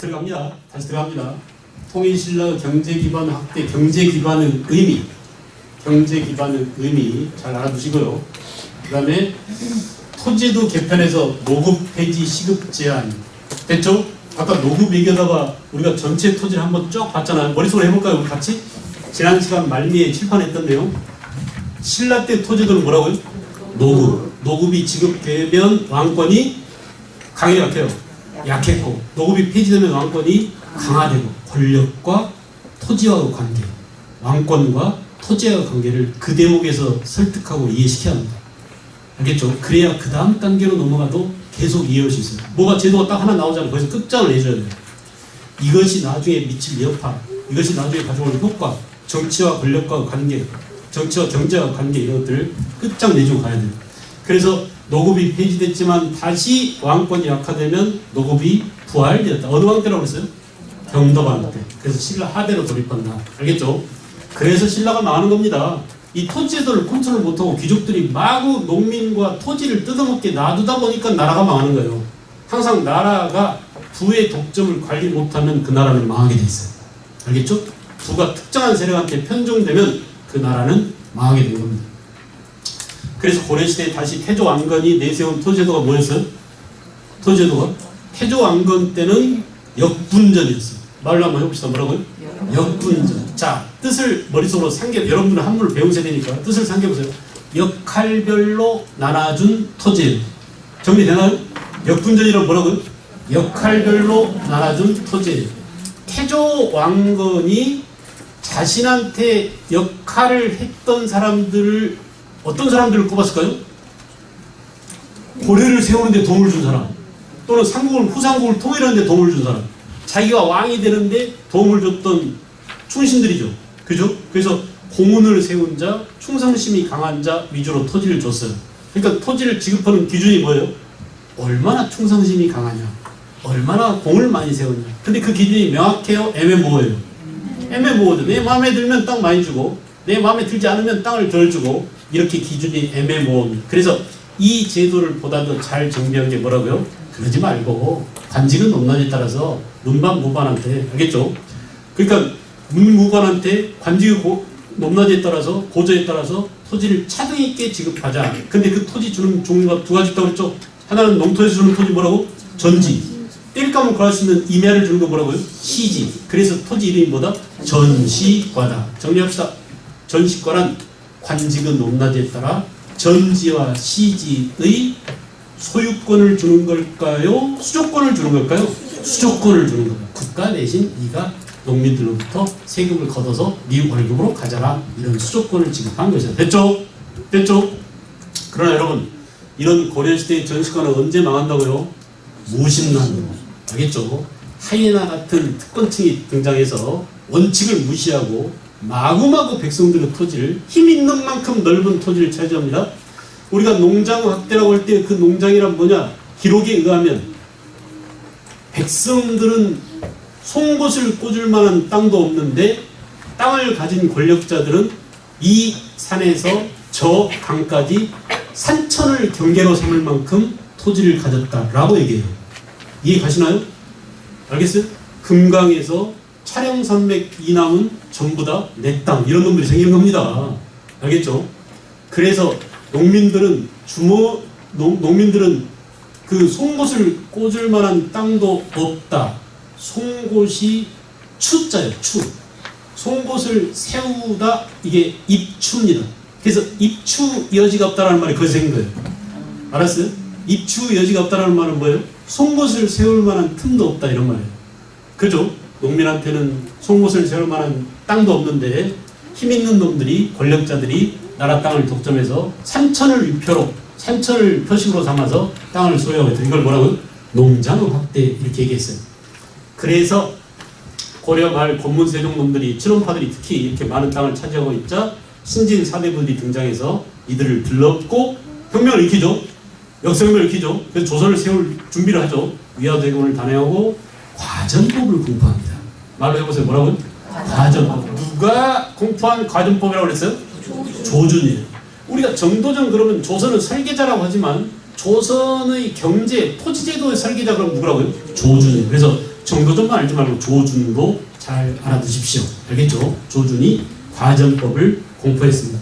들어갑니다. 다시 들어갑니다. 통일신라 경제 기반 확대, 경제 기반의 의미, 경제 기반의 의미 잘 알아두시고요. 그 다음에 토지도 개편해서 노급 폐지 시급 제한 됐죠? 아까 노급 얘기하다가 우리가 전체 토지를 한번 쭉 봤잖아요. 머릿속으로 해볼까요? 우리 같이? 지난 시간 말미에 칠판했던 내용. 신라 때 토지들은 뭐라고요? 노급. 노급이 지급되면 왕권이 강하게 약해요. 약했고 노급이 폐지되면 왕권이 강화되고 권력과 토지와의 관계, 왕권과 토지와의 관계를 그 대목에서 설득하고 이해시켜야 합니다. 알겠죠? 그래야 그 다음 단계로 넘어가도 계속 이해할 수 있어요. 뭐가 제도가 딱 하나 나오잖아요. 거기서 끝장을 내줘야 돼요. 이것이 나중에 미칠 여파, 이것이 나중에 가져올 효과, 정치와 권력과 관계, 정치와 경제와 관계 이런 것들을 끝장 내주고 가야 돼요. 그래서 노급이 폐지됐지만 다시 왕권이 약화되면 노급이 부활되었다. 어느 왕 때라고 그랬어요? 경덕왕 때. 그래서 신라 하대로 돌입한다. 알겠죠? 그래서 신라가 망하는 겁니다. 이 토지제도를 컨트롤 못하고 귀족들이 마구 농민과 토지를 뜯어먹게 놔두다 보니까 나라가 망하는 거예요. 항상 나라가 부의 독점을 관리 못하면 그 나라는 망하게 돼 있어요. 알겠죠? 부가 특정한 세력한테 편중되면 그 나라는 망하게 된 겁니다. 그래서 고려시대에 다시 태조 왕건이 내세운 토제도가 뭐였어요? 토제도가 태조 왕건 때는 역분전이었어요. 말로 한번 해봅시다. 뭐라고요? 역분전. 자, 뜻을 머릿속으로 상겨, 여러분들은 한문을 배우셔야 되니까 뜻을 상겨보세요. 역할별로 나눠준 토지. 정리되나요? 역분전이란 뭐라고요? 역할별로 나눠준 토지. 태조 왕건이 자신한테 역할을 했던 사람들을 어떤 사람들을 꼽았을까요? 고려를 세우는데 도움을 준 사람 또는 삼국을 후삼국을 통일하는데 도움을 준 사람 자기가 왕이 되는데 도움을 줬던 충신들이죠 그죠? 그래서 공훈을 세운 자 충성심이 강한 자 위주로 토지를 줬어요 그러니까 토지를 지급하는 기준이 뭐예요? 얼마나 충성심이 강하냐 얼마나 공을 많이 세웠냐 근데 그 기준이 명확해요? 애매모호해요 애매모호죠 내 마음에 들면 땅 많이 주고 내 마음에 들지 않으면 땅을 덜 주고 이렇게 기준이 애매모호합니다. 그래서 이 제도를 보다 더 잘 정비한 게 뭐라고요? 그러지 말고 관직은 높낮이에 따라서 문반 무반한테 알겠죠? 그러니까 문무반한테 관직의 고, 높낮이에 따라서 고저에 따라서 토지를 차등 있게 지급하자. 근데 그 토지 주는 종류가 두 가지 있다고 그랬죠? 하나는 농토에서 주는 토지 뭐라고? 전지. 때릴 까면 구할 수 있는 임야를 주는 거 뭐라고요? 시지. 그래서 토지 이름이 뭐다? 전시과다. 정리합시다. 전시과란 관직은 높낮이에 따라 전지와 시지의 소유권을 주는 걸까요? 수조권을 주는 걸까요? 수조권을 주는 겁니다. 국가 대신 네가 농민들로부터 세금을 걷어서 네 월급으로 가져라 이런 수조권을 지급한 것이다. 됐죠? 됐죠? 그러나 여러분 이런 고려시대의 전시관은 언제 망한다고요? 무신난으로 알겠죠? 하이에나 같은 특권층이 등장해서 원칙을 무시하고 마구마구 백성들의 토지를 힘 있는 만큼 넓은 토지를 차지합니다. 우리가 농장 확대라고 할 때 그 농장이란 뭐냐? 기록에 의하면 백성들은 송곳을 꽂을 만한 땅도 없는데 땅을 가진 권력자들은 이 산에서 저 강까지 산천을 경계로 삼을 만큼 토지를 가졌다라고 얘기해요. 이해 가시나요? 알겠어요? 금강에서 촬영산맥 이남은 전부 다 내 땅 이런 놈들이 생기는 겁니다. 알겠죠? 그래서 농민들은 주모 농, 농민들은 그 송곳을 꽂을 만한 땅도 없다. 송곳이 추자예요. 추. 송곳을 세우다 이게 입추입니다. 그래서 입추 여지가 없다라는 말이 거기서 생긴 거예요. 알았어요? 입추 여지가 없다라는 말은 뭐예요? 송곳을 세울 만한 틈도 없다 이런 말이에요. 그죠? 농민한테는 송곳을 세울 만한 땅도 없는데 힘 있는 놈들이 권력자들이 나라 땅을 독점해서 산천을 위표로 산천을 표식으로 삼아서 땅을 소유하고. 이걸 뭐라고요? 농장 확대 이렇게 얘기했어요. 그래서 고려 말 권문세종 놈들이 친원파들이 특히 이렇게 많은 땅을 차지하고 있자 신진 사대부들이 등장해서 이들을 들렀고 혁명을 일으키죠. 역사혁명을 일으키죠. 그래서 조선을 세울 준비를 하죠. 위화대군을 단행하고 과전법을 공포합니다. 말로 해보세요. 뭐라고요? 과전법. 누가 공포한 과전법이라고 그랬어요? 조준이에요. 우리가 정도전 그러면 조선은 설계자라고 하지만 조선의 경제, 토지제도의 설계자 그러면 누구라고요? 조준이에요. 그래서 정도전만 알지 말고 조준도 잘 알아두십시오. 알겠죠? 조준이 과전법을 공포했습니다.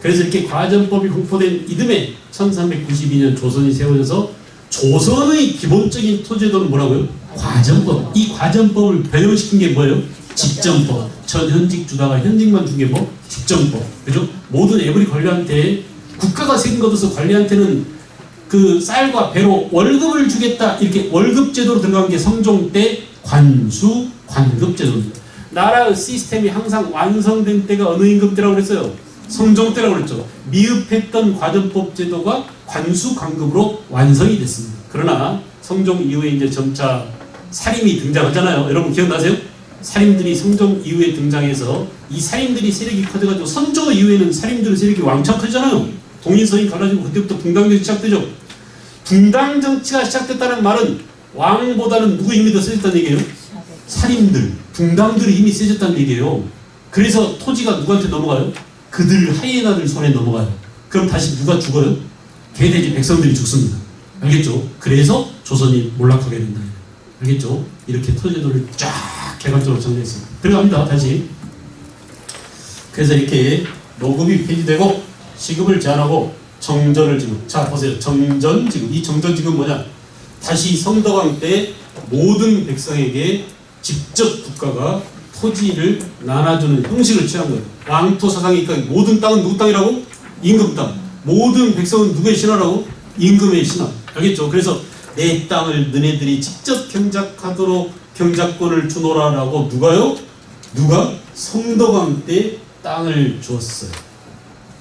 그래서 이렇게 과전법이 공포된 이듬해 1392년 조선이 세워져서 조선의 기본적인 토제도는 뭐라고요? 과전법. 이 과전법을 변형시킨 게 뭐예요? 직전법. 전 현직 주다가 현직만 준 게 뭐? 직전법. 그죠? 모든 에브리 관리한테 국가가 세금 걷어서 관리한테는 그 쌀과 배로 월급을 주겠다 이렇게 월급 제도로 들어간 게 성종 때 관수 관급 제도입니다. 나라의 시스템이 항상 완성된 때가 어느 임금 때라고 그랬어요? 성종 때라고 그랬죠. 미흡했던 과전법 제도가 관수 관급으로 완성이 됐습니다. 그러나 성종 이후에 이제 점차 살인이 등장하잖아요. 여러분 기억나세요? 살인들이 성종 이후에 등장해서 이 살인들이 세력이 커져가지고 선조 이후에는 살인들의 세력이 왕창 커지잖아요. 동인선이 갈라지고 그때부터 붕당정이 시작되죠. 붕당 정치가 시작됐다는 말은 왕보다는 누구 힘이 더 세졌다는 얘기예요? 살인들, 붕당들의 힘이 세졌다는 얘기예요. 그래서 토지가 누구한테 넘어가요? 그들 하이에나들 손에 넘어가요. 그럼 다시 누가 죽어요? 개돼지 백성들이 죽습니다. 알겠죠? 그래서 조선이 몰락하게 된다. 알겠죠? 이렇게 토지도를 쫙 개괄적으로 정리했습니다. 들어갑니다. 다시. 그래서 이렇게 노급이 폐지되고 시급을 제한하고 정전을 지금 자 보세요. 정전 지금. 이 정전 지금 뭐냐? 다시 성덕왕 때 모든 백성에게 직접 국가가 토지를 나눠주는 형식을 취한 거예요. 왕토 사상이니까 모든 땅은 누구 땅이라고? 임금 땅. 모든 백성은 누구의 신하라고? 임금의 신하. 알겠죠? 그래서 내 땅을 너네들이 직접 경작하도록 경작권을 주노라라고 누가요 누가 성덕왕 때 땅을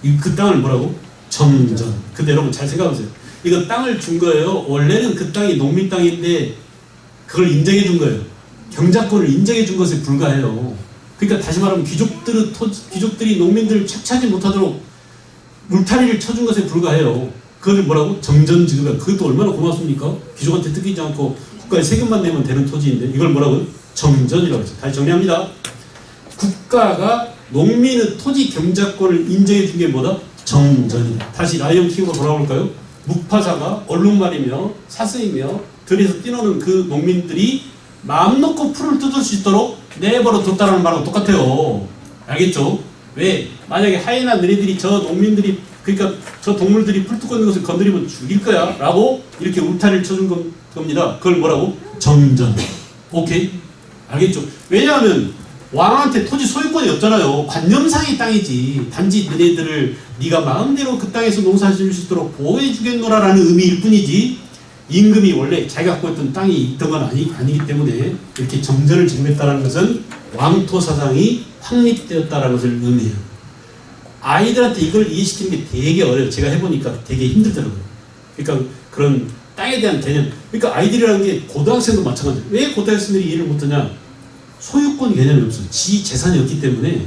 이그 땅을 뭐라고? 점전. 근데 여러분 잘 생각하세요. 이거 땅을 준 거예요. 원래는 그 땅이 농민 땅인데 그걸 인정해 준 거예요. 경작권을 인정해 준 것에 불과해요. 그러니까 다시 말하면 귀족들은 토, 귀족들이 농민들을 착취하지 못하도록 물타리를 쳐준 것에 불과해요. 그걸 뭐라고? 정전 지급이야. 그것도 얼마나 고맙습니까? 귀족한테 뜯기지 않고 국가에 세금만 내면 되는 토지인데 이걸 뭐라고요? 정전이라고 했죠. 다시 정리합니다. 국가가 농민의 토지 경작권을 인정해 준 게 뭐다? 정전이다. 다시 라이언 킹으로 돌아올까요? 묵파자가 얼룩말이며 사슴이며 들에서 뛰노는 그 농민들이 마음 놓고 풀을 뜯을 수 있도록 내버려 뒀다는 말하고 똑같아요. 알겠죠? 왜? 만약에 하이나 너희들이 저 농민들이 그러니까 저 동물들이 풀 뜯고 있는 것을 건드리면 죽일 거야 라고 이렇게 울타리를 쳐준 건- 겁니다. 그걸 뭐라고? 정전. 오케이? 알겠죠? 왜냐하면 왕한테 토지 소유권이 없잖아요. 관념상의 땅이지. 단지 너네들을 네가 마음대로 그 땅에서 농사 지을 수 있도록 보호해 주겠노라라는 의미일 뿐이지. 임금이 원래 자기가 갖고 있던 땅이 있던 건 아니, 아니기 때문에 이렇게 정전을 직면했다는 것은 왕토 사상이 확립되었다는 것을 의미해요. 아이들한테 이걸 이해시키는 게 되게 어려워요. 제가 해보니까 되게 힘들더라고요. 그러니까 그런 땅에 대한 개념. 그러니까 아이들이라는 게 고등학생도 마찬가지예요. 왜 고등학생들이 이해를 못하냐? 소유권 개념이 없어요. 지 재산이 없기 때문에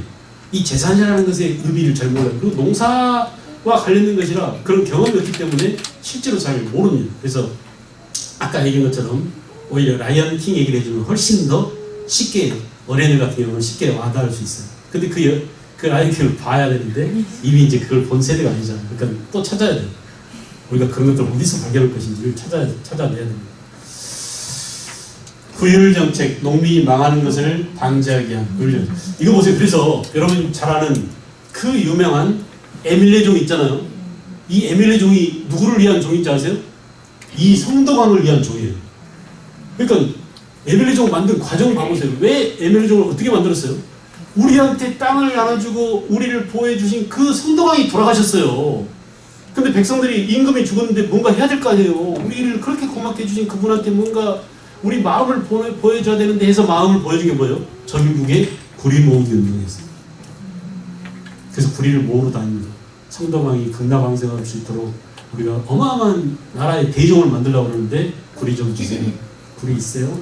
이 재산이라는 것의 의미를 잘 몰라요. 그리고 농사와 관련된 것이라 그런 경험이 없기 때문에 실제로 잘 모릅니다. 그래서 아까 얘기한 것처럼 오히려 라이언 킹 얘기를 해주면 훨씬 더 쉽게 어린애 같은 경우는 쉽게 와닿을 수 있어요. 근데 그, 여- 그 킹을 봐야 되는데 이미 이제 그걸 본 세대가 아니잖아요. 그러니까 또 찾아야 돼요. 우리가 그런 것들 어디서 발견할 것인지를 찾아야, 찾아내야 됩니다. 구율 정책, 농민이 망하는 것을 방지하기 위한 정책. 이거 보세요. 그래서 여러분 잘 아는 그 유명한 에밀레 종 있잖아요. 이 에밀레 종이 누구를 위한 종인지 아세요? 이 성덕왕을 위한 종이에요. 그러니까 에밀레 종 만든 과정 봐보세요. 왜 에밀레 종을 어떻게 만들었어요? 우리한테 땅을 나눠주고 우리를 보호해 주신 그 성덕왕이 돌아가셨어요. 근데 백성들이 임금이 죽었는데 뭔가 해야 될 거 아니에요. 우리를 그렇게 고맙게 해주신 그분한테 뭔가 우리 마음을 보여, 보여줘야 되는데 해서 마음을 보여준 게 뭐예요? 전국의 구리 모으기 운동이었어요. 그래서 구리를 모으러 다닙니다. 성덕왕이 극락왕생할 수 있도록 우리가 어마어마한 나라의 대종을 만들려고 그러는데 구리 좀 주세요. 구리 있어요?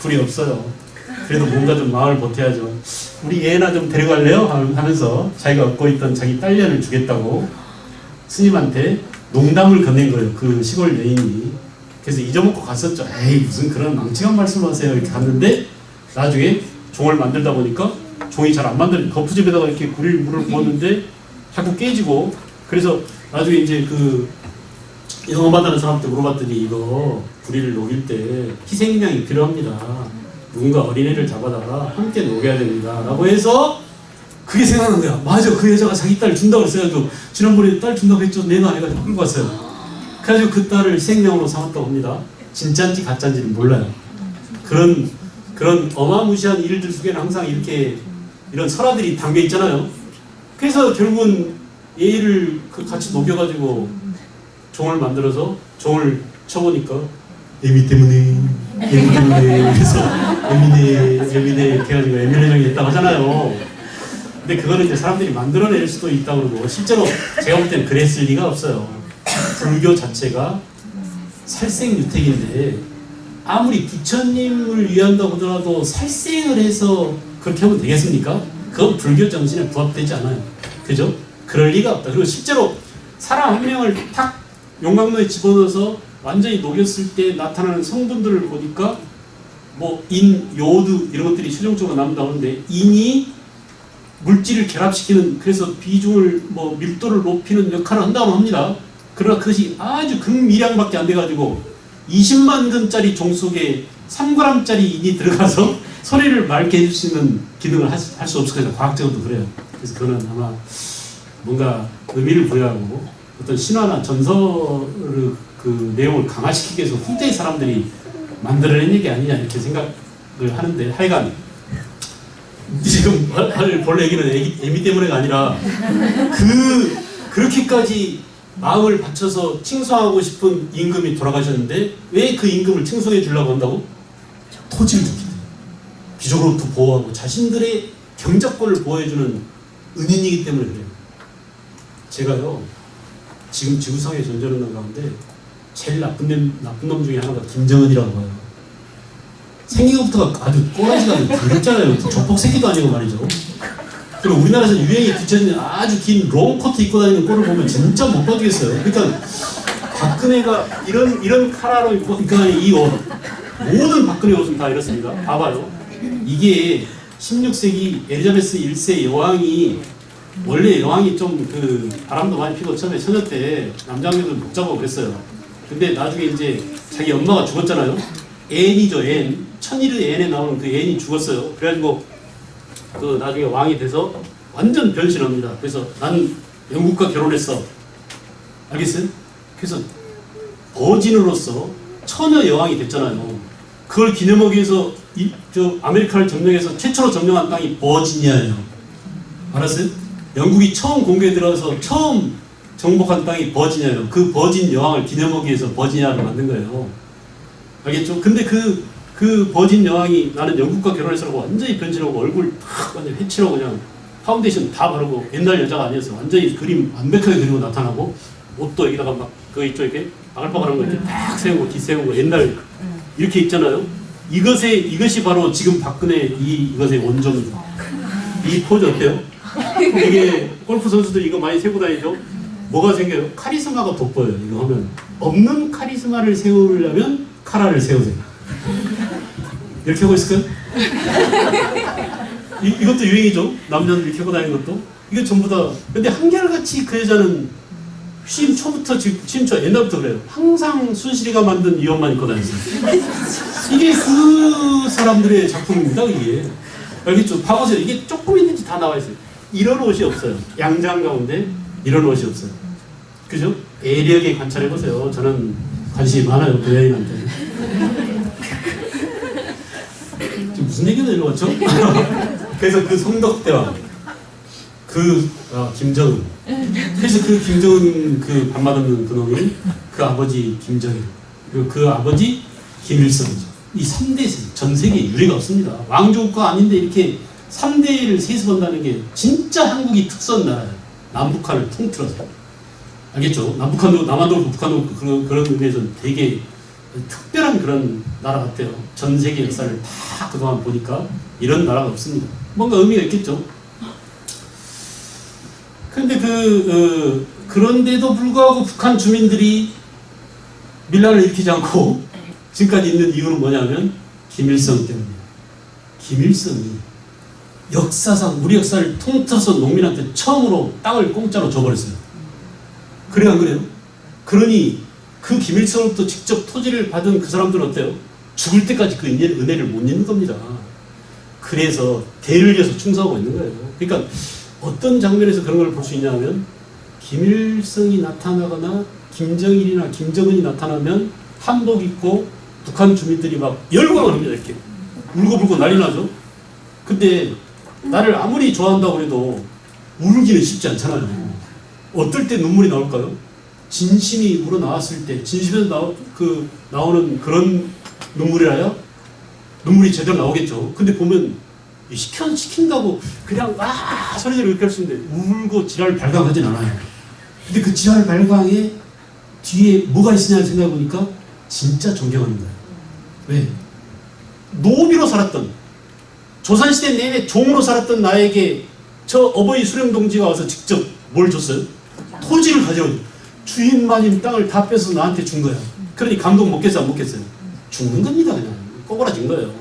구리 없어요. 그래도 뭔가 좀 마음을 보태야죠. 우리 얘나 좀 데려갈래요? 하면서 자기가 얻고 있던 자기 딸년을 주겠다고 스님한테 농담을 건넨 거예요. 그 시골 여인이. 그래서 잊어먹고 갔었죠. 에이 무슨 그런 망측한 말씀을 하세요. 이렇게 갔는데 나중에 종을 만들다 보니까 종이 잘 안 만들 거푸집에다가 이렇게 구리를 물을 부었는데 자꾸 깨지고 그래서 나중에 이제 그 영업하다는 사람한테 물어봤더니 이거 구리를 녹일 때 희생양이 필요합니다. 누군가 어린애를 잡아다가 함께 녹여야 됩니다. 라고 해서 그게 생각난 거야. 맞아. 그 여자가 자기 딸 준다고 그랬어가지고 지난번에 딸 준다고 했죠. 내가 해가지고 끌고 왔어요. 그래가지고 그 딸을 생명으로 삼았다고 합니다. 진짜인지 가짜인지는 몰라요. 그런 그런 어마무시한 일들 속에는 항상 이렇게 이런 설화들이 담겨 있잖아요. 그래서 결국은 얘를 그 같이 녹여가지고 종을 만들어서 종을 쳐보니까 애미 때문에 그래서 애미네 애미네 이렇게 해가지고 애미네명이 됐다고 하잖아요. 근데 그거는 이제 사람들이 만들어낼 수도 있다고 그러고 실제로 제가 볼 때는 그랬을 리가 없어요. 불교 자체가 살생유택인데 아무리 부처님을 위한다고 하더라도 살생을 해서 그렇게 하면 되겠습니까? 그건 불교 정신에 부합되지 않아요. 그죠? 그럴 리가 없다. 그리고 실제로 사람 한 명을 탁 용광로에 집어넣어서 완전히 녹였을 때 나타나는 성분들을 보니까 뭐 인, 요드 이런 것들이 최종적으로 나온다는데 인이 물질을 결합시키는 그래서 비중을 뭐 밀도를 높이는 역할을 한다고 합니다. 그러나 그것이 아주 극미량밖에 안 돼가지고 20만 근짜리 종 속에 3g짜리 인이 들어가서 소리를 맑게 해줄 수 있는 기능을 할 수 없을 거예요. 과학적으로도 그래요. 그래서 그거는 아마 뭔가 의미를 부여하고 어떤 신화나 전설의 그 내용을 강화시키기 위해서 후대 사람들이 만들어낸 얘기 아니냐 이렇게 생각을 하는데 하여간 지금 할- 할볼 얘기는 애기, 애미 때문에가 아니라 그 그렇게까지 마음을 바쳐서 칭송하고 싶은 임금이 돌아가셨는데 왜 그 임금을 칭송해 주려고 한다고? 토지를 때문에 귀족으로부터 보호하고 자신들의 경작권을 보호해주는 은인이기 때문에 그래요. 제가요 지금 지구상에 존재하는 가운데 제일 나쁜 놈, 나쁜 놈 중에 하나가 김정은이라고 봐요. 생긴 것부터가 아주 꼬라지가 더럽잖아요. 조폭 새끼도 아니고 말이죠. 그리고 우리나라에서 유행에 뒤처진 아주 긴 롱코트 입고 다니는 꼴을 보면 진짜 못 봐주겠어요. 그러니까 박근혜가 이런 이런 카라로 입고 그러니까 이 옷, 모든 박근혜 옷은 다 이렇습니다. 봐봐요. 이게 16세기 엘리자베스 1세 여왕이 원래 여왕이 좀 그 바람도 많이 피고 처음에 처녀 때 남자들도 복잡하고 그랬어요. 근데 나중에 이제 자기 엄마가 죽었잖아요. 앤이죠, 앤. 천일의 앤에 나오는 그 앤이 죽었어요. 그래가지고 그 나중에 왕이 돼서 완전 변신합니다. 그래서 난 영국과 결혼했어. 알겠어요? 그래서 버진으로서 처녀 여왕이 됐잖아요. 그걸 기념하기 위해서 이, 저 아메리카를 점령해서 최초로 점령한 땅이 버지니아예요. 알았어요? 영국이 처음 공개에 들어가서 처음 정복한 땅이 버지니아예요. 그 버진 여왕을 기념하기 위해서 버지니아를 만든 거예요. 알겠죠? 근데 그, 그 버진 여왕이 나는 영국과 결혼해서라고 완전히 변신하고 얼굴 탁 완전 해치로 그냥 파운데이션 다 바르고 옛날 여자가 아니었어. 완전히 그림 완벽하게 그리고 나타나고 옷도 여기다가 막 그 이렇게 바글바글한 거 이렇게 딱 세우고 뒤세우고 옛날 이렇게 있잖아요. 이것에 이것이 바로 지금 박근혜 이 이것의 원정입니다. 이 포즈 어때요? 이게 골프 선수들 이거 많이 세고 다니죠. 뭐가 생겨요? 카리스마가 돋보여요. 이거 하면 없는 카리스마를 세우려면 카라를 세우세요. 이렇게 하고 있을까요? 이, 이것도 유행이죠. 남자들 이렇게 하고 다니는 것도. 이게 전부 다. 근데 한결같이 그 여자는 취임 초부터 지금 취임 초 옛날부터 그래요. 항상 순실이가 만든 이 옷만 입고 다녔어요. 이게 그 사람들의 작품입니다. 이게 알겠죠? 봐보세요. 이게 조금 있는지 다 나와 있어요. 이런 옷이 없어요. 양장 가운데 이런 옷이 없어요. 그죠? 예리하게 관찰해 보세요. 저는 관심이 많아요. 그 여인한테. 지금 무슨 얘기가 일로 왔죠? 그래서 그 성덕대왕, 그 어, 김정은, 그래서 그 김정은 그 없는 그놈이 그 아버지 김정일, 그리고 그 아버지 김일성이죠. 이 3대 전 세계에 유례가 없습니다. 왕조국가 아닌데 이렇게 3대를 세습한다는 게 진짜 한국이 특선 나라예요. 남북한을 통틀어서. 알겠죠? 남북한도 남한도 북한도 그렇고 그런 그런 의미에서 되게 특별한 그런 나라 같아요. 전 세계 역사를 다 그동안 보니까 이런 나라가 없습니다. 뭔가 의미가 있겠죠. 근데 그 어, 그런데도 불구하고 북한 주민들이 밀란을 일으키지 않고 지금까지 있는 이유는 뭐냐면 김일성 때문이에요. 김일성이 역사상 우리 역사를 통틀어서 농민한테 처음으로 땅을 공짜로 줘버렸어요. 그래요, 안 그래요? 그러니 그 김일성으로부터 직접 토지를 받은 그 사람들은 어때요? 죽을 때까지 그 은혜, 은혜를 못 잊는 겁니다. 그래서 대를 이어서 충성하고 있는 거예요. 그러니까 어떤 장면에서 그런 걸 볼 수 있냐면 김일성이 나타나거나 김정일이나 김정은이 나타나면 한복 입고 북한 주민들이 막 열광을 합니다. 이렇게 울고불고 난리 나죠. 근데 나를 아무리 좋아한다고 해도 울기는 쉽지 않잖아요. 어떨 때 눈물이 나올까요? 진심이 우러 나왔을 때, 진심에서 나, 그, 나오는 그런 눈물이라요? 눈물이 제대로 나오겠죠. 근데 보면, 이 시켜, 시킨다고 그냥 와! 소리를 이렇게 할 수 있는데, 울고 지랄 발광하진 않아요. 근데 그 지랄 발광에 뒤에 뭐가 있으냐 생각해보니까, 진짜 존경하는 거예요. 왜? 노비로 살았던, 조선시대 내내 종으로 살았던 나에게 저 어버이 수령동지가 와서 직접 뭘 줬어요? 토지를 가져온 주인만인 땅을 다 뺏어서 나한테 준 거야. 그러니 감동 먹겠어 안 먹겠어요? 죽는 겁니다 그냥 꼬부라진 거예요.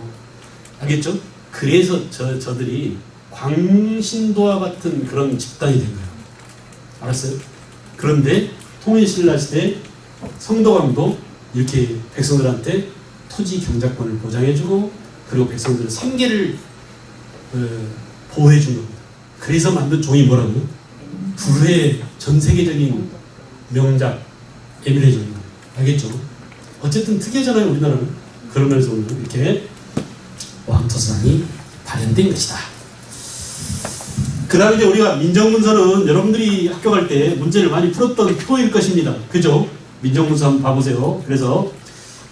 알겠죠? 그래서 저 저들이 광신도와 같은 그런 집단이 된 거예요. 알았어요? 그런데 통일신라 시대 성도감도 이렇게 백성들한테 토지 경작권을 보장해주고 그리고 백성들의 생계를 어, 보호해준 겁니다. 그래서 만든 종이 뭐라고요? 불후의 전 세계적인 명작 에밀레전입니다. 알겠죠? 어쨌든 특이하잖아요, 우리나라는. 그러면서 오늘 이렇게 왕토상이 발현된 것이다. 그 다음에 이제 우리가 민정문서는 여러분들이 학교 갈 때 문제를 많이 풀었던 표일 것입니다. 그죠? 민정문서 한번 봐보세요. 그래서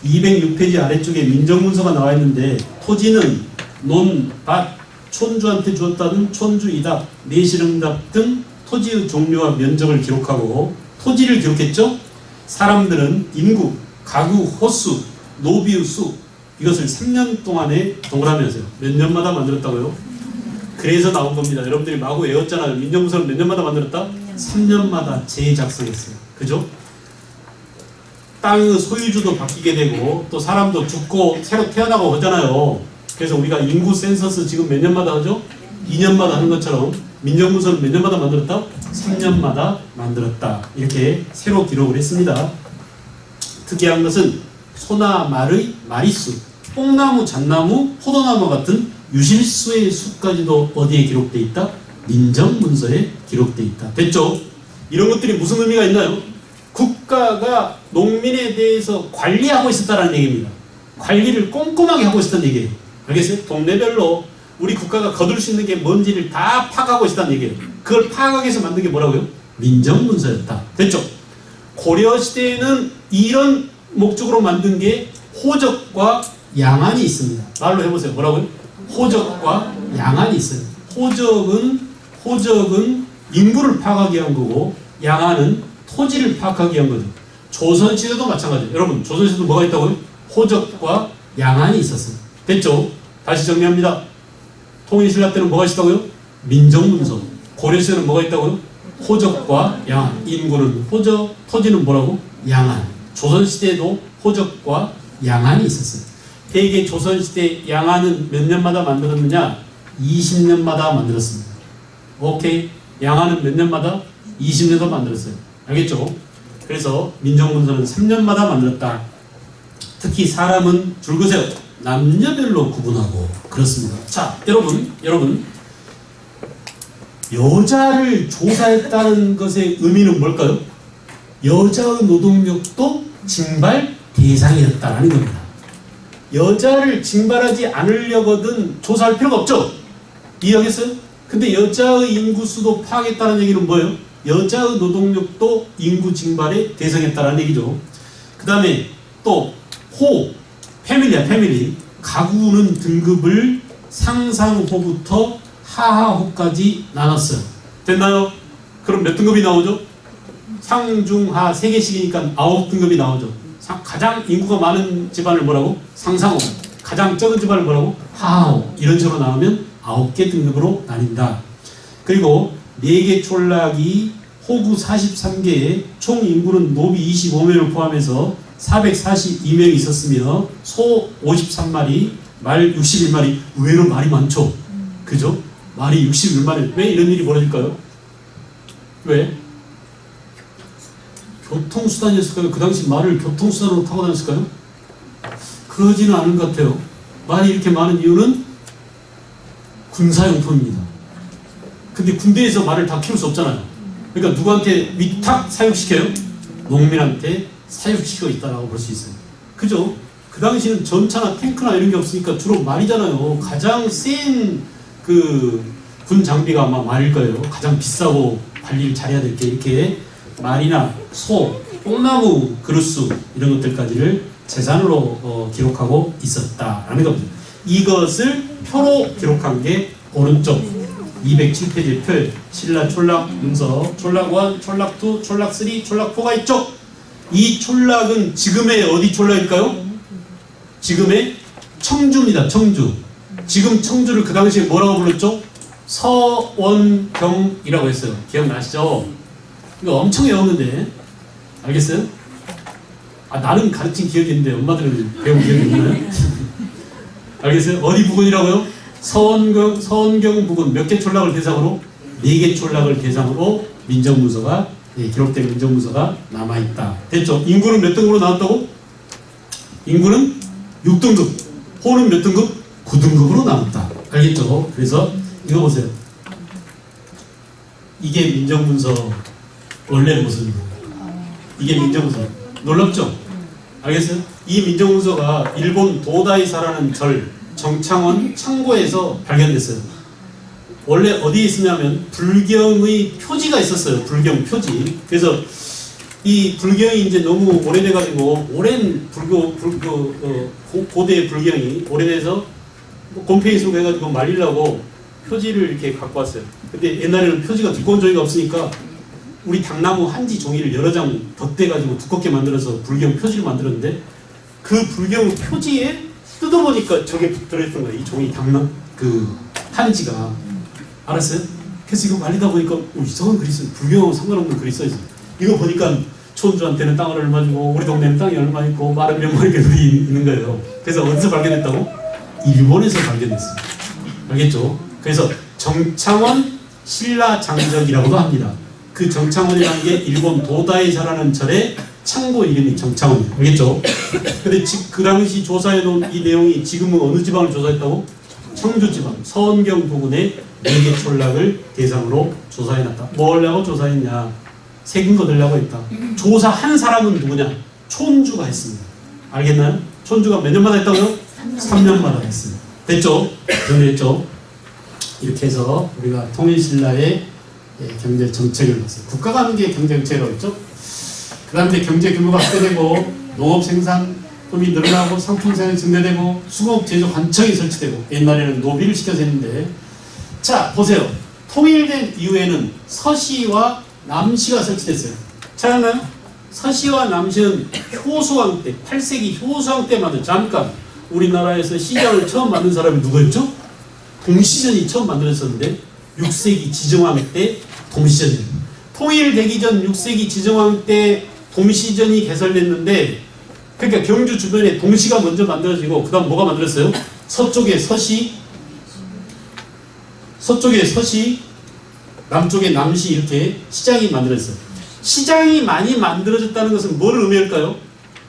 206페이지 아래쪽에 민정문서가 나와 있는데 토지는 논, 밭, 촌주한테 주었다는 촌주이답, 내실응답 등 토지의 종류와 면적을 기록하고 토지를 기록했죠. 사람들은 인구, 가구, 호수, 노비의 수 이것을 3년 동안에 동그라미 하세요. 몇 년마다 만들었다고요? 그래서 나온 겁니다. 여러분들이 마구 외웠잖아요. 민정문서를 몇 년마다 만들었다? 3년마다 재작성했어요. 그죠? 땅의 소유주도 바뀌게 되고 또 사람도 죽고 새로 태어나고 하잖아요. 그래서 우리가 인구 센서스 지금 몇 년마다 하죠? 2년마다 하는 것처럼 민정문서는 몇 년마다 만들었다? 3년마다 만들었다. 이렇게 새로 기록을 했습니다. 특이한 것은 소나 말의 마리수, 뽕나무, 잣나무, 포도나무 같은 유실수의 수까지도 어디에 기록돼 있다? 민정문서에 기록돼 있다. 됐죠? 이런 것들이 무슨 의미가 있나요? 국가가 농민에 대해서 관리하고 있었다는 얘기입니다. 관리를 꼼꼼하게 하고 있었던 얘기예요. 알겠어요? 동네별로 우리 국가가 거둘 수 있는 게 뭔지를 다 파악하고 있었다는 얘기예요. 그걸 파악하기 위해서 만든 게 뭐라고요? 민정문서였다. 됐죠? 고려 시대에는 이런 목적으로 만든 게 호적과 양안이 있습니다. 말로 해보세요. 뭐라고요? 호적과 양안이 있어요. 호적은 호적은 인구를 파악하기 위한 거고 양안은 토지를 파악하기 위한 거죠. 조선시대도 마찬가지예요. 여러분 조선시대도 뭐가 있다고요? 호적과 양안이 있었어요. 됐죠? 다시 정리합니다. 통일신라 때는 뭐가 있었다고요? 민정문서. 고려시대는 뭐가 있다고요? 호적과 양안. 인구는 호적, 토지는 뭐라고? 양안. 조선시대에도 호적과 양안이 있었어요. 대개 조선시대 양안은 몇 년마다 만들었느냐? 20년마다 만들었습니다. 오케이? 양안은 몇 년마다? 20년마다 만들었어요. 알겠죠? 그래서 민정문서는 3년마다 만들었다. 특히 사람은 줄그세요. 남녀별로 구분하고 그렇습니다. 자, 여러분, 여러분. 여자를 조사했다는 것의 의미는 뭘까요? 여자의 노동력도 징발 대상이었다라는 겁니다. 여자를 징발하지 않으려거든 조사할 필요가 없죠. 이해하겠어요? 근데 여자의 인구수도 파악했다는 얘기는 뭐예요? 여자의 노동력도 인구 징발의 대상이었다는 얘기죠. 그 다음에 또 호, 패밀리야 패밀리. 가구는 등급을 상상호부터 하하호까지 나눴어요. 됐나요? 그럼 몇 등급이 나오죠? 상중하 세 개씩이니까 아홉 등급이 나오죠. 상- 가장 인구가 많은 집안을 뭐라고? 상상호. 가장 적은 집안을 뭐라고? 하하호. 이런 식으로 나오면 아홉 개 등급으로 나뉜다. 그리고 네개 촌락이 호구 43개에 총 인구는 노비 25명을 포함해서 442명이 있었으며 소 53마리, 말 61마리. 의외로 말이 많죠. 그죠? 말이 61마리. 왜 이런 일이 벌어질까요? 왜? 교통수단이었을까요? 그 당시 말을 교통수단으로 타고 다녔을까요? 그러지는 않은 것 같아요. 말이 이렇게 많은 이유는 군사용품입니다. 근데 군대에서 말을 다 키울 수 없잖아요. 그러니까 누구한테 위탁 사육시켜요? 농민한테 사육시키고 있다라고 볼 수 있어요. 그죠? 그 당시는 전차나 탱크나 이런 게 없으니까 주로 말이잖아요. 가장 센 그 군 장비가 아마 말일 거예요. 가장 비싸고 관리를 잘해야 될 게 이렇게 말이나 소, 뽕나무 그루스 이런 것들까지를 재산으로 어, 기록하고 있었다라는 겁니다. 이것을 표로 기록한 게 오른쪽 207페이지 표 신라 촌락 문서 촌락 1, 촌락 2, 촌락 3, 촌락 4가 있죠. 이 촌락은 지금의 어디 촌락일까요? 지금의 청주입니다. 청주. 지금 청주를 그 당시에 뭐라고 불렀죠? 서원경이라고 했어요. 기억나시죠? 이거 엄청 외웠는데 알겠어요? 아 나는 가르친 기억이 있는데 엄마들은 배운 기억이 없나요? 알겠어요? 어디 부근이라고요? 서원경 서원경 부근 몇 개 촌락을 대상으로 네 개 촌락을 대상으로 민정문서가 예, 기록된 민정문서가 남아 있다. 됐죠? 인구는 몇 등급으로 나왔다고? 인구는 6등급. 호는 몇 등급? 9등급으로 나왔다. 알겠죠? 그래서 이거 보세요. 이게 민정문서 원래 모습입니다. 이게 민정문서. 놀랍죠? 알겠어요? 이 민정문서가 일본 도다이사라는 절 정창원 창고에서 발견됐어요. 원래 어디에 있었냐면 불경의 표지가 있었어요. 불경 표지. 그래서 이 불경이 이제 너무 오래돼가지고 오랜 불교 불교 어, 고, 고대 불경이 오래돼서 뭐 곰팡이 속 해가지고 말리려고 표지를 이렇게 갖고 왔어요. 근데 옛날에는 표지가 두꺼운 종이가 없으니까 우리 당나무 한지 종이를 여러 장 덧대가지고 두껍게 만들어서 불경 표지를 만들었는데 그 불경 표지에 뜯어보니까 저게 들어있던 거예요. 이 종이 당나 그 한지가 알았어요? 그래서 이거 말리다 보니까 오, 이상한 있어요. 불경하고 상관없는 써있어요. 이거 보니까 촌주한테는 땅을 얼마 주고 우리 동네는 땅이 얼마 있고 마른 몇 마리 글이 있는 거예요. 그래서 어디서 발견했다고? 일본에서 발견했어요. 알겠죠? 그래서 정창원 신라 장적이라고도 합니다. 그 정창원이라는 게 일본 도다이사라는 절의 창고 이름이 정창원이에요. 알겠죠? 근데 지, 그 당시 조사해 놓은 이 내용이 지금은 어느 지방을 조사했다고? 청주 지방 서원경 부근의 네개 촌락을 대상으로 조사해 놨다. 뭘 하고 조사했냐? 새긴 거 들려고 했다. 조사한 사람은 누구냐? 촌주가 했습니다. 알겠나요? 촌주가 몇 년마다 했다고요? 3년마다 했어요. 됐죠? 정리했죠? 이렇게 해서 우리가 통일신라의 예, 경제 정책을 봤어요. 하는 게 경제 정책이라고 했죠? 그 다음에 경제 규모가 확대되고 농업 생산품이 늘어나고 상품 생산이 증대되고 수급 제조 관청이 설치되고 옛날에는 노비를 시켜서 했는데 자 보세요. 통일된 이후에는 서시와 남시가 설치됐어요. 찾았나요? 서시와 남시는 효소왕 때, 8세기 효소왕 때 만든 잠깐 우리나라에서 시장을 처음 만든 사람이 누구였죠? 동시전이 처음 만들어졌는데 6세기 지정왕 때 동시전이에요. 통일되기 전 6세기 지정왕 때 동시전이 개설됐는데 그러니까 경주 주변에 동시가 먼저 만들어지고 그 다음 뭐가 만들었어요? 서쪽에 서시 서쪽에 서시 남쪽에 남시 이렇게 시장이 만들어졌어요. 시장이 많이 만들어졌다는 것은 뭘 의미할까요?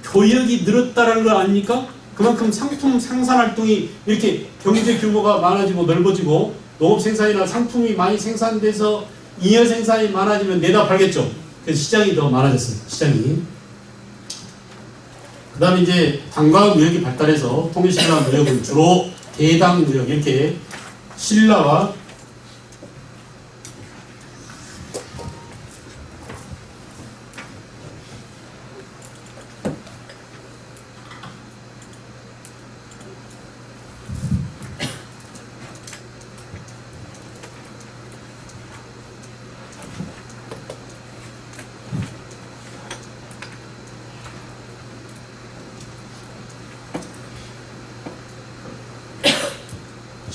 교역이 늘었다라는 거 아닙니까? 그만큼 상품 생산 활동이 이렇게 경제 규모가 많아지고 넓어지고 농업 생산이나 상품이 많이 생산돼서 잉여 생산이 많아지면 내다 팔겠죠. 그래서 시장이 더 많아졌어요. 시장이. 그 다음에 이제 당과 무역이 발달해서 통일신라 무역은 주로 대당 무역 이렇게 신라와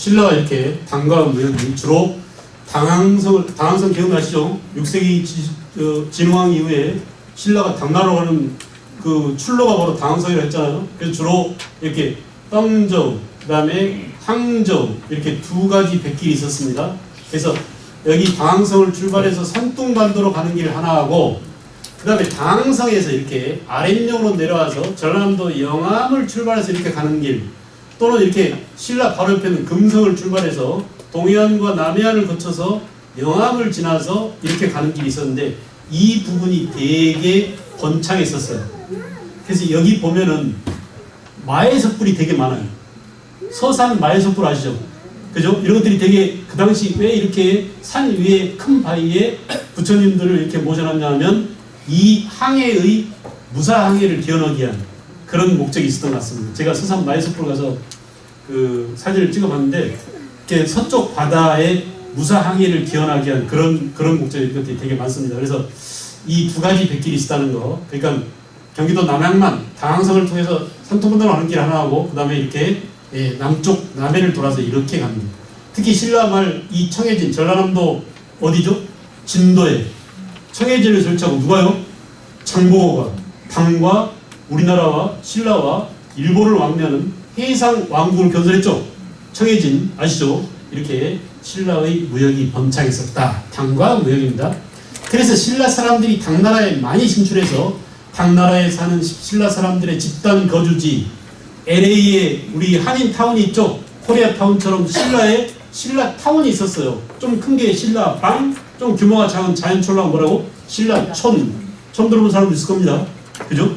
신라가 이렇게 당과 무역이 주로 당항성을 당항성 기억나시죠? 6세기 지, 어, 진흥왕 이후에 신라가 당나라로 가는 그 출로가 바로 당항성이라 했잖아요. 그래서 주로 이렇게 떵저우 그 다음에 항저우 이렇게 두 가지 백길이 있었습니다. 그래서 여기 당항성을 출발해서 산둥반도로 가는 길 하나하고 그 다음에 당성에서 이렇게 아랫령으로 내려와서 전라남도 영암을 출발해서 이렇게 가는 길 또는 이렇게 신라 바로 옆에는 금성을 출발해서 동해안과 남해안을 거쳐서 영암을 지나서 이렇게 가는 길이 있었는데 이 부분이 되게 번창했었어요. 그래서 여기 보면은 마에석불이 되게 많아요. 서산 마에석불 아시죠? 그죠? 이런 것들이 되게 그 당시 왜 이렇게 산 위에 큰 바위에 부처님들을 이렇게 모셔놨냐면 이 항해의 무사 항해를 기원하기 위한 그런 목적이 있었던 것 같습니다. 제가 서산 마에석불 가서 그 사진을 찍어봤는데 이렇게 서쪽 바다에 무사 항해를 기원하기 위한 그런 그런 목적이 되게 많습니다. 그래서 이 두 가지 백길이 있었다는 거. 그러니까 경기도 남양만 당항성을 통해서 산토분당 하는 길 하나 하고 그 다음에 이렇게 예, 남쪽 남해를 돌아서 이렇게 갑니다. 특히 신라말 이 청해진 전라남도 어디죠? 진도에 청해진을 설치하고 누가요? 장보고가 당과 우리나라와 신라와 일본을 왕래하는 해상 왕국을 건설했죠. 청해진 아시죠? 이렇게 신라의 무역이 번창했었다. 당과 무역입니다. 그래서 신라 사람들이 당나라에 많이 진출해서 당나라에 사는 신라 사람들의 집단 거주지 LA에 우리 한인 타운이 있죠. 코리아 타운처럼 신라에 신라 타운이 있었어요. 좀 큰 게 신라 방, 좀 규모가 작은 자연촌랑 뭐라고? 신라 촌. 처음 들어본 사람도 있을 겁니다. 그죠?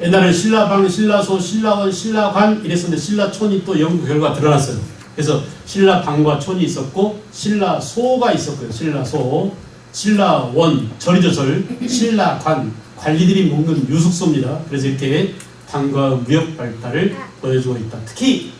옛날에 신라방, 신라소, 신라원, 신라관 이랬었는데 신라촌이 또 연구 결과 드러났어요. 그래서 신라방과 촌이 있었고 신라소가 있었고요. 신라소, 신라원, 절이죠 절, 신라관, 관리들이 먹는 유숙소입니다. 그래서 이렇게 당과 무역 발달을 보여주고 있다. 특히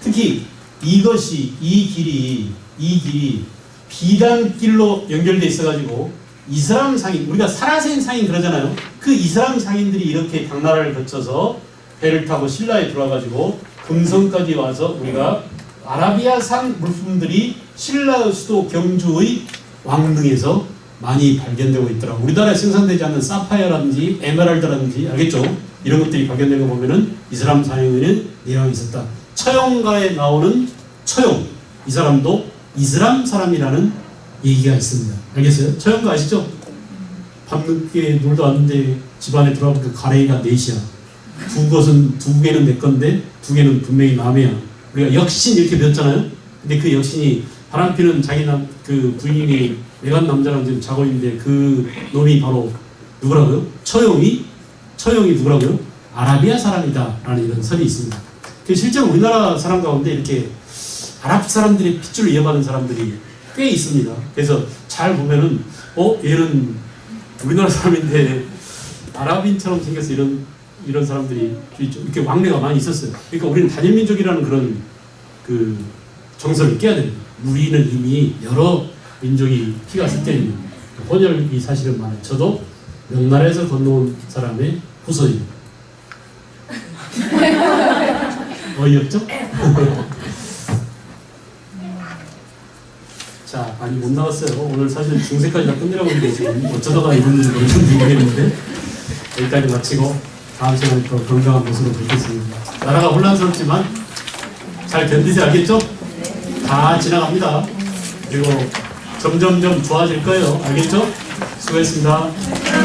특히 이것이 이 길이 이 길이 비단길로 연결돼 있어가지고 이슬람 상인 우리가 사라센 상인 그러잖아요. 그 이슬람 상인들이 이렇게 당나라를 거쳐서 배를 타고 신라에 들어와가지고 금성까지 와서 우리가 아라비아산 물품들이 신라 수도 경주의 왕릉에서 많이 발견되고 있더라고. 우리나라에 생산되지 않는 사파이어라든지 에메랄드라든지 알겠죠? 이런 것들이 발견된 거 보면은 이슬람 사용에는 내용이 있었다. 처용가에 나오는 처용 이 사람도 이슬람 사람이라는 얘기가 있습니다. 알겠어요? 처용가 아시죠? 밤늦게 놀다 왔는데 집안에 들어가보니까 가래이가 넷이야. 두 것은 두 개는 내 건데 두 개는 분명히 남이야. 우리가 역신 이렇게 배웠잖아요. 근데 그 역신이 바람피는 자기 남 그 부인이 외간 남자랑 지금 자고 있는데 그 놈이 바로 누구라고요? 처용이 처용이 누구라고요? 아라비아 사람이다라는 이런 설이 있습니다. 그 실제로 우리나라 사람 가운데 이렇게 아랍 사람들의 핏줄을 이어받은 사람들이 꽤 있습니다. 그래서 잘 보면은 어 얘는 우리나라 사람인데 아랍인처럼 생겨서 이런 이런 사람들이. 이렇게 왕래가 많이 있었어요. 그러니까 우리는 단일 민족이라는 그런 그 정서를 깨야 됩니다. 우리는 이미 여러 민족이 피가 섞여 있는 혼혈이 사실은 많아요. 저도 명나라에서 건너온 사람의 후손입니다. 어이없죠? 자, 많이 못 나왔어요. 오늘 사실 중세까지 다 끝내라고 했는데 지금 어쩌다가 이런 벌어졌는지 모르겠는데 여기까지 마치고 다음 시간에 또 건강한 모습으로 뵙겠습니다. 나라가 혼란스럽지만 잘 견디지 알겠죠? 다 지나갑니다. 그리고 점점점 좋아질 거예요. 알겠죠? 수고했습니다.